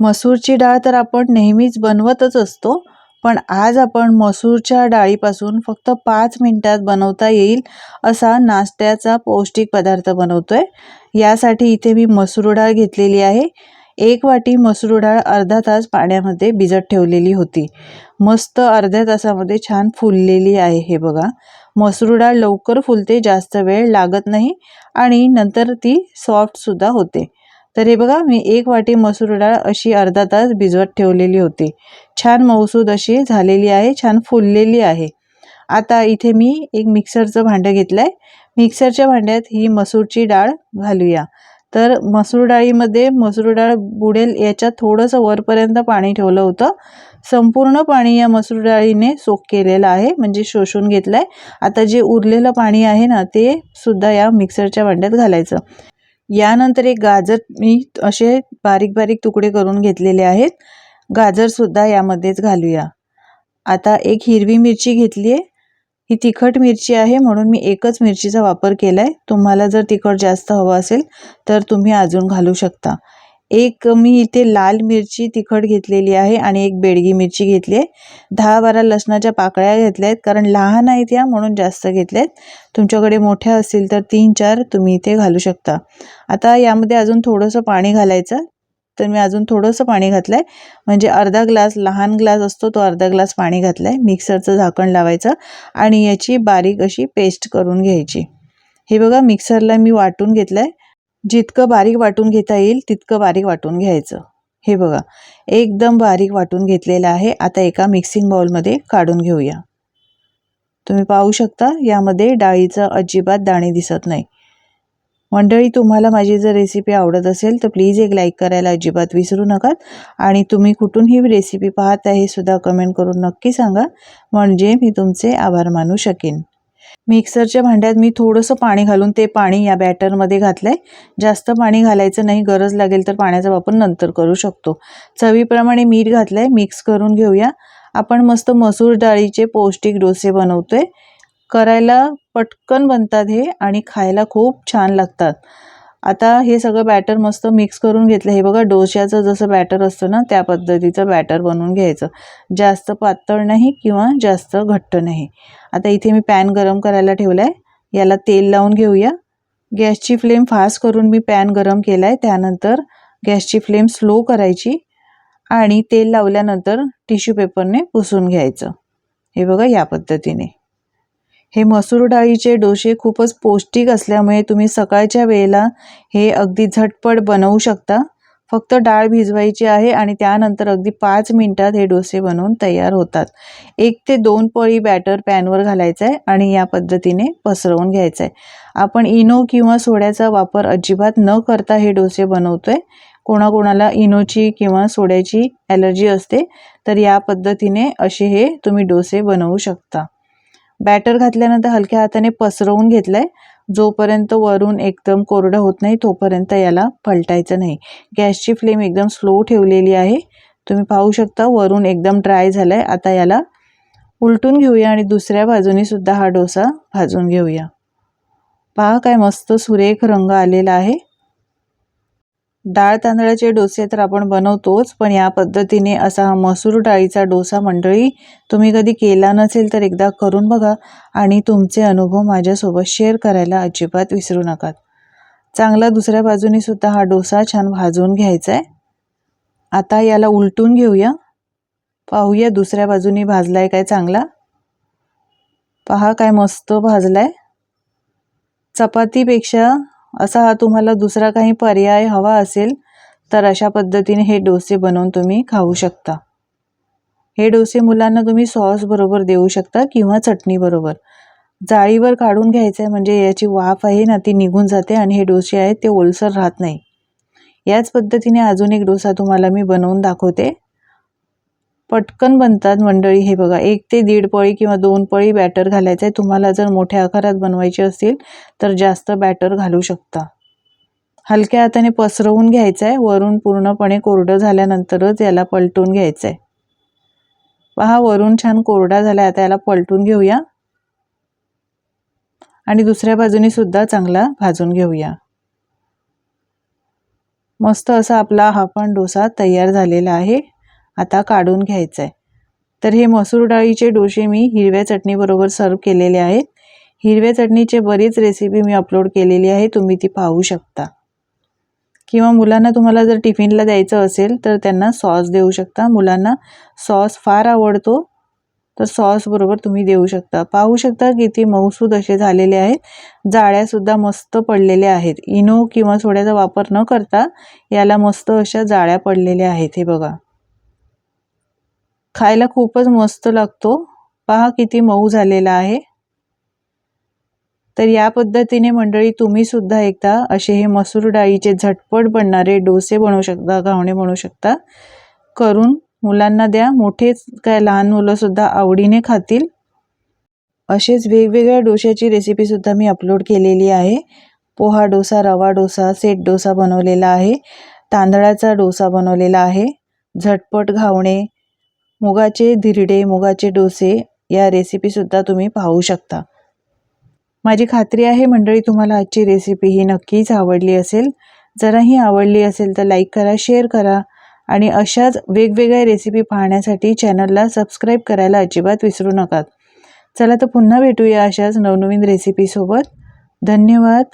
मसूरची डाळ तर आपण नेहमीच बनवतच असतो पण आज आपण मसूरच्या डाळीपासून फक्त पाच मिनटात बनवता येईल असा नाश्त्याचा पौष्टिक पदार्थ बनवतो आहे यासाठी इथे मी मसूर डाळ घेतलेली आहे. एक वाटी मसूर डाळ अर्धा तास पाण्यामध्ये भिजत ठेवलेली होती. मस्त अर्ध्या तासामध्ये छान फुललेली आहे हे बघा. मसूर डाळ लवकर फुलते जास्त वेळ लागत नाही आणि नंतर ती सॉफ्टसुद्धा होते. तर हे बघा मी एक वाटी मसूर डाळ अशी अर्धा तास भिजवत ठेवलेली होती. छान मौसूद अशी झालेली आहे छान फुललेली आहे. आता इथे मी एक मिक्सरचं भांडं घेतलं आहे मिक्सरच्या भांड्यात ही मसूरची डाळ घालूया. तर मसूर डाळीमध्ये मसूर डाळ बुडेल याच्यात थोडंसं वरपर्यंत पाणी ठेवलं होतं. संपूर्ण पाणी या मसूर डाळीने सोक केलेलं आहे म्हणजे शोषून घेतलं आहे आता जे उरलेलं पाणी आहे ना ते सुद्धा या मिक्सरच्या भांड्यात घालायचं. यानंतर एक गाजर मी असे बारीक बारीक तुकडे करून घेतलेले आहेत. गाजरसुद्धा यामध्येच घालूया. आता एक हिरवी मिरची घेतली आहे ही तिखट मिरची आहे म्हणून मी एकच मिरचीचा वापर केला आहे तुम्हाला जर तिखट जास्त हवं असेल तर तुम्ही अजून घालू शकता. एक मी इथे लाल मिरची तिखट घेतलेली आहे आणि एक बेडगी मिरची घेतली आहे. दहा बारा लसणाच्या पाकळ्या घेतल्या आहेत कारण लहान आहेत या म्हणून जास्त घेतल्या आहेत तुमच्याकडे मोठ्या असतील तर तीन चार तुम्ही इथे घालू शकता. आता यामध्ये अजून थोडंसं पाणी घालायचं. तर मी अजून थोडंसं पाणी घातलं आहे म्हणजे अर्धा ग्लास लहान ग्लास असतो तो अर्धा ग्लास पाणी घातलं आहे मिक्सरचं झाकण लावायचं आणि याची बारीक अशी पेस्ट करून घ्यायची. हे बघा मिक्सरला मी वाटून घेतलं आहे जितकं बारीक वाटून घेता येईल तितकं बारीक वाटून घ्यायचं. हे बघा एकदम बारीक वाटून घेतलेलं आहे. आता एका मिक्सिंग बाउलमध्ये काढून घेऊया. तुम्ही पाहू शकता यामध्ये डाळीचं अजिबात दाणे दिसत नाही. मंडळी तुम्हाला माझी जर रेसिपी आवडत असेल तर प्लीज एक लाईक करायला अजिबात विसरू नका. आणि तुम्ही कुठून ही रेसिपी पाहत आहे सुद्धा कमेंट करून नक्की सांगा. म्हणजे मी तुमचे आभार मानू शकेन. मिक्सरच्या भांड्यात मी थोडंसं पाणी घालून ते पाणी या बॅटरमध्ये घातलं आहे जास्त पाणी घालायचं नाही गरज लागेल तर पाण्याचा वापर नंतर करू शकतो. चवीप्रमाणे मीठ घातलं आहे मिक्स करून घेऊया. आपण मस्त मसूर डाळीचे पौष्टिक डोसे बनवतोय. करायला पटकन बनतात हे आणि खायला खूप छान लागतात. आता हे सगळं बॅटर मस्त मिक्स करून घेतलं. हे बघा डोश्याचं जसं बॅटर असतं ना त्या पद्धतीचं बॅटर बनवून घ्यायचं. जास्त पातळ नाही किंवा जास्त घट्ट नाही. आता इथे मी पॅन गरम करायला ठेवला आहे याला तेल लावून घेऊया. गॅसची फ्लेम फास्ट करून मी पॅन गरम केला आहे त्यानंतर गॅसची फ्लेम स्लो करायची आणि तेल लावल्यानंतर टिश्यू पेपरने पुसून घ्यायचं. हे बघा या पद्धतीने. हे मसूर डाळीचे डोसे खूपच पौष्टिक असल्यामुळे तुम्ही सकाळच्या वेळेला हे अगदी झटपट बनवू शकता. फक्त डाळ भिजवायची आहे आणि त्यानंतर अगदी पाच मिनटात हे डोसे बनवून तयार होतात. एक ते दोन पळी बॅटर पॅनवर घालायचं आहे आणि या पद्धतीने पसरवून घ्यायचं आहे आपण इनो किंवा सोड्याचा वापर अजिबात न करता हे डोसे बनवतोय. कोणाकोणाला इनोची किंवा सोड्याची ॲलर्जी असते तर या पद्धतीने असे हे तुम्ही डोसे बनवू शकता. बॅटर घातल्यानंतर हलक्या हाताने पसरवून घेतलं आहे जोपर्यंत वरून एकदम कोरडं होत नाही तोपर्यंत याला पलटायचं नाही. गॅसची फ्लेम एकदम स्लो ठेवलेली आहे. तुम्ही पाहू शकता वरून एकदम ड्राय झालं आहे आता याला उलटून घेऊया आणि दुसऱ्या बाजूनी सुद्धा हा डोसा भाजून घेऊया. पहा काय मस्त सुरेख रंग आलेला आहे. डाळ तांदळाचे डोसे तर आपण बनवतोच पण या पद्धतीने असा हा मसूर डाळीचा डोसा मंडळी तुम्ही कधी केला नसेल तर एकदा करून बघा आणि तुमचे अनुभव माझ्यासोबत शेअर करायला अजिबात विसरू नका. चांगला दुसऱ्या बाजूने सुद्धा हा डोसा छान भाजून घ्यायचा आहे. आता याला उलटून घेऊया. पाहूया दुसऱ्या बाजूनी भाजलाय काय चांगला. पहा काय मस्त भाजलाय. चपातीपेक्षा असा हा तुम्हाला दुसरा काही पर्याय हवा असेल तर अशा पद्धतीने हे डोसे बनवून तुम्ही खाऊ शकता. हे डोसे मुलांना तुम्ही सॉस बरोबर देऊ शकता किंवा चटणी बरोबर. जाळीवर काढून घ्यायचं आहे म्हणजे याची वाफ आहे ना ती निघून जाते आणि हे डोसे आहेत ते ओलसर राहत नाही. याच पद्धतीने अजून एक डोसा तुम्हाला मी बनवून दाखवते. पटकन बनतात मंडळी. हे बघा एक ते दीड पळी किंवा दोन पळी बॅटर घालायचं आहे. तुम्हाला जर मोठ्या आकारात बनवायचे असतील तर जास्त बॅटर घालू शकता. हलक्या हाताने पसरवून घ्यायचं आहे. वरून पूर्णपणे कोरडं झाल्यानंतरच याला पलटून घ्यायचं आहे. पहा वरून छान कोरडा झाला आता याला पलटून घेऊया. आणि दुसऱ्या बाजूने सुद्धा चांगला भाजून घेऊया. मस्त असा आपला हा पण डोसा तयार झालेला आहे. आता काढून घ्यायचं आहे तर हे मसूर डाळीचे डोसे मी हिरव्या चटणीबरोबर सर्व केलेले आहेत. हिरव्या चटणीचे बरीच रेसिपी मी अपलोड केलेली आहे तुम्ही ती पाहू शकता. किंवा मुलांना तुम्हाला जर टिफिनला द्यायचं असेल तर त्यांना सॉस देऊ शकता. मुलांना सॉस फार आवडतो तर सॉसबरोबर तुम्ही देऊ शकता. पाहू शकता किती मऊसूद असे झालेले आहेत. जाळ्यासुद्धा मस्त पडलेल्या आहेत. इनो किंवा सोड्याचा वापर न करता याला मस्त अशा जाळ्या पडलेल्या आहेत हे बघा. खायला खूपच मस्त लागतो. पहा किती मऊ झालेला आहे. तर या पद्धतीने मंडळी तुम्ही सुद्धा एकदा असे हे मसूर डाळीचे झटपट बनणारे डोसे बनवू शकता घावणे बनवू शकता. करून मुलांना द्या. मोठेच काय लहान मुलंसुद्धा आवडीने खातील. असेच वेगवेगळ्या डोश्याची रेसिपीसुद्धा मी अपलोड केलेली आहे. पोहा डोसा रवा डोसा सेट डोसा बनवलेला आहे. तांदळाचा डोसा बनवलेला आहे. झटपट घावणे मुगाचे धिरडे मुगाचे डोसे या रेसिपीसुद्धा तुम्ही पाहू शकता. माझी खात्री आहे मंडळी तुम्हाला आजची रेसिपी ही नक्कीच आवडली असेल. जराही आवडली असेल तर लाईक करा शेअर करा आणि अशाच वेगवेगळ्या रेसिपी पाहण्यासाठी चॅनलला सबस्क्राईब करायला अजिबात विसरू नका. चला तर पुन्हा भेटूया अशाच नवनवीन रेसिपीसोबत धन्यवाद.